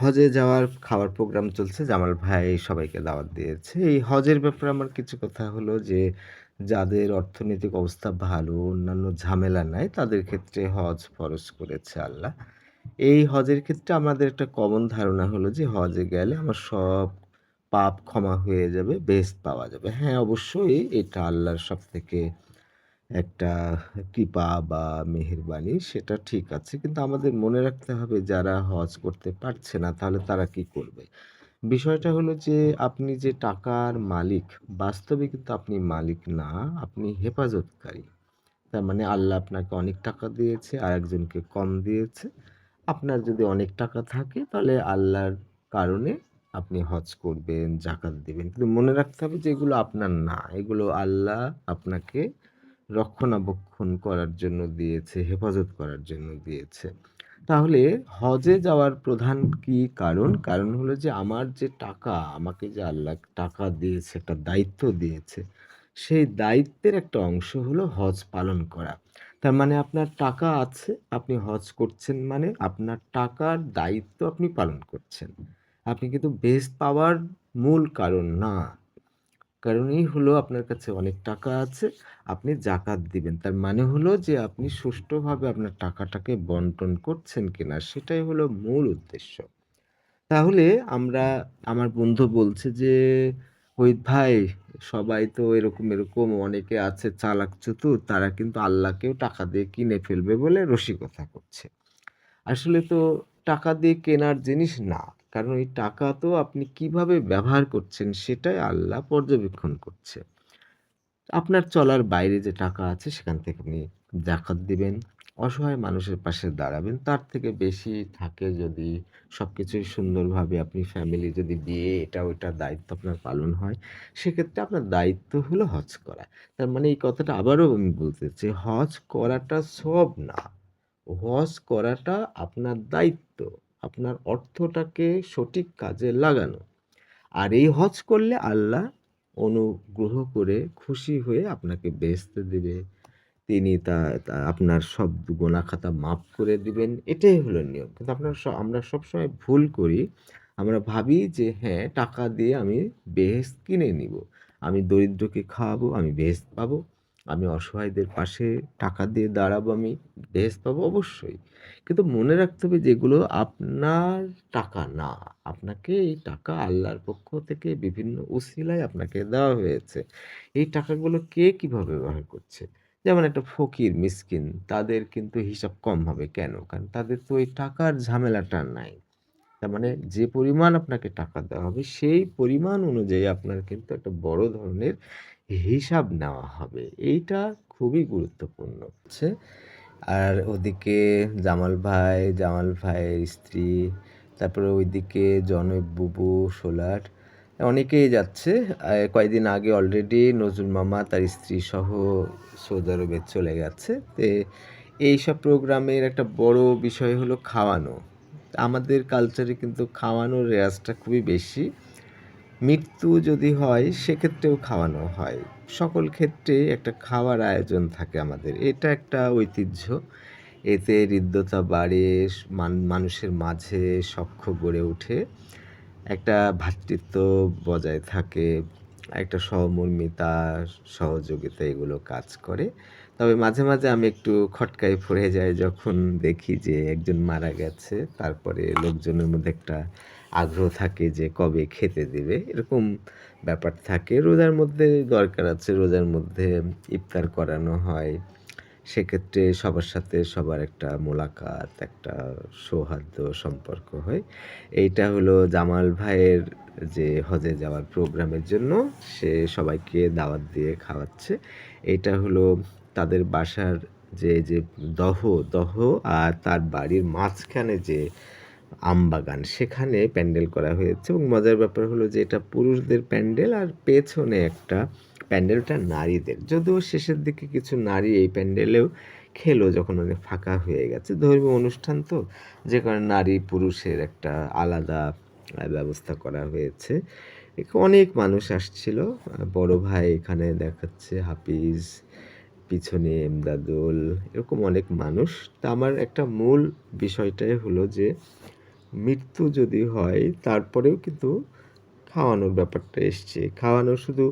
হজে যাওয়ার খাওয়ার প্রোগ্রাম চলছে। জামাল ভাই সবাইকে দাওয়াত দিয়েছে। এই হজের ব্যাপারে আমার কিছু কথা হলো যে, যাদের অর্থনৈতিক অবস্থা ভালো, অন্যান্য ঝামেলা নাই, তাদের ক্ষেত্রে হজ ফরজ করেছে আল্লাহ। এই হজের ক্ষেত্রে আমাদের একটা কমন ধারণা হলো যে, হজে গেলে আমার সব পাপ ক্ষমা হয়ে যাবে, বেহেশত পাওয়া যাবে। হ্যাঁ, অবশ্যই এটা আল্লাহর সবথেকে একটা কৃপা বা মেহেরবানি সেটা ঠিক আছে। কিন্তু আমাদের মনে রাখতে হবে যারা হজ করতে পারছে না তাহলে তারা কি করবে? বিষয়টা হলো যে আপনি যে টাকার মালিক, বাস্তবে কিন্তু আপনি মালিক না, আপনি হেফাজতকারী। তার মানে আল্লাহ আপনাকে অনেক টাকা দিয়েছে, আর একজনকে কম দিয়েছে। আপনার যদি অনেক টাকা থাকে তাহলে আল্লাহর কারণে আপনি হজ করবেন, জাকাত দিবেন। কিন্তু মনে রাখতে হবে যে এগুলো আপনার না। এগুলো আল্লাহ আপনাকে রক্ষণাবেক্ষণ করার জন্য দিয়েছে, হেফাজত করার জন্য দিয়েছে। তাহলে হজে যাওয়ার প্রধান কি কারণ? কারণ হলো যে আমার যে টাকা, আমাকে যে আল্লাহ টাকা দিয়েছে, একটা দায়িত্ব দিয়েছে, সেই দায়িত্বের একটা অংশ হলো হজ পালন করা। তার মানে আপনার টাকা আছে, আপনি হজ করছেন মানে আপনার টাকার দায়িত্ব আপনি পালন করছেন। আপনি কিন্তু বেহেশত পাওয়ার মূল কারণ না। কারণই হলো আপনার কাছে অনেক টাকা আছে, আপনি জাকাত দিবেন। তার মানে হলো যে আপনি সুষ্ঠুভাবে আপনার টাকাটাকে বন্টন করছেন কিনা সেটাই হলো মূল উদ্দেশ্য। তাহলে আমরা আমার বন্ধু বলছে যে, "ওহিদ ভাই সবাই তো এরকম, এরকম অনেকে আছে চালাক চতুর তারা কিন্তু আল্লাহকেও টাকা দিয়ে কিনে ফেলবে বলে রসিকতা করছে।" আসলে তো টাকা দিয়ে কেনার জিনিস না। কারণ এই টাকা তো আপনি কীভাবে ব্যবহার করছেন সেটাই আল্লাহ পর্যবেক্ষণ করছে। আপনার চলার বাইরে যে টাকা আছে সেখান থেকে আপনি জাকাত দিবেন, অসহায় মানুষের পাশে দাঁড়াবেন। তার থেকে বেশি থাকে যদি সব কিছুই সুন্দরভাবে আপনি ফ্যামিলি যদি বিয়ে এটা ওটা দায়িত্ব আপনার পালন হয়, সেক্ষেত্রে আপনার দায়িত্ব হলো হজ করা। তার মানে এই কথাটা আবারও আমি বলতে চাই, হজ করাটা সব না। হজ করাটা আপনার দায়িত্ব। আপনার অর্থটাকে সঠিক কাজে লাগানো। আর এই হজ করলে আল্লাহ অনুগ্রহ করে খুশি হয়ে আপনাকে বেহেশত দেবে তিনি তা আপনার সব গোনা খাতা মাফ করে দিবেন। এটাই হলো নিয়ম। কিন্তু আপনার আমরা সবসময় ভুল করি। আমরা ভাবি যে হ্যাঁ, টাকা দিয়ে আমি বেহেশত কিনে নিবো। আমি দরিদ্রকে খাওয়াবো, আমি বেহেশত পাবো। আমি অসহায়দের পাশে টাকা দিয়ে দাঁড়াবো, আমি বেহেশত পাবো অবশ্যই। কিন্তু মনে রাখতে হবে যেগুলো আপনার টাকা না। আপনাকে এই টাকা আল্লাহর পক্ষ থেকে বিভিন্ন উসিলায় আপনাকে দেওয়া হয়েছে। এই টাকাগুলো কে কীভাবে ব্যবহার করছে? যেমন একটা ফকির, মিসকিন তাদের কিন্তু হিসাব কম হবে। কেন? কারণ তাদের তো ওই টাকার ঝামেলাটা নাই। তার মানে যে পরিমাণ আপনাকে টাকা দেওয়া হবে সেই পরিমাণ অনুযায়ী আপনার কিন্তু একটা বড় ধরনের হিসাব নেওয়া হবে। এইটা খুবই গুরুত্বপূর্ণ হচ্ছে। আর ওদিকে জামাল ভাই, জামাল ভাইয়ের স্ত্রী, তারপরে ওইদিকে জনৈক বুবু, সোলার অনেকেই যাচ্ছে। কয়েকদিন আগে অলরেডি নজরুল মামা তার স্ত্রীসহ সৌদি আরবে চলে গেছে। তে এইসব প্রোগ্রামের একটা বড় বিষয় হলো খাওয়ানো। আমাদের কালচারে কিন্তু খাওয়ানোর রেওয়াজটা খুবই বেশি। মৃত্যু যদি হয় সেক্ষেত্রেও খাওয়ানো হয়। সকল ক্ষেত্রেই একটা খাওয়ার আয়োজন থাকে আমাদের। এটা একটা ঐতিহ্য। এতে হৃদ্যতা বাড়ে, মান মানুষের মাঝে সখ্য গড়ে ওঠে। একটা ভ্রাতৃত্ব বজায় থাকে, একটা সহমর্মিতা, সহযোগিতা এগুলো কাজ করে। তবে মাঝে, মাঝে আমি একটু খটকায় পড়ে যাই যখন দেখি যে একজন মারা গেছে। তারপরে লোকজনের মধ্যে একটা আগ্রহ থাকে যে কবে খেতে দিবে। এরকম ব্যাপার থাকে। রোজার মধ্যে দরকার আছে, রোজার মধ্যে ইফতার করানো হয়। সেক্ষেত্রে সবার সাথে সবার একটা মোলাকাত, একটা সৌহার্দ্য সম্পর্ক হয়। এইটা হলো জামাল ভাইয়ের যে হজে যাওয়ার প্রোগ্রামের জন্য সে সবাইকে দাওয়াত দিয়ে খাওয়াচ্ছে। এটা হলো তাদের বাসার যে, যে দহ, দহ আর তার বাড়ির মাঝখানে যে আমবাগান সেখানে প্যান্ডেল করা হয়েছে এবং মজার ব্যাপার হলো যে এটা পুরুষদের প্যান্ডেল আর পেছনে একটা প্যান্ডেলটা নারীদের। যদিও শেষের দিকে কিছু নারী এই প্যান্ডেলেও খেলো যখন অনেক ফাঁকা হয়ে গেছে। ধর্মীয় অনুষ্ঠান তো যে কারণে নারী পুরুষের একটা আলাদা ব্যবস্থা করা হয়েছে। অনেক মানুষ আসছিল। বড় ভাই এখানে দেখাচ্ছে হাফিজ, পিছনে এমদাদুল এরকম অনেক মানুষ। তা আমার একটা মূল বিষয়টাই হলো যে মৃত্যু যদি হয় তারপরেও কিন্তু খাওয়ানোর ব্যাপারটা এসছে। খাওয়ানো শুধু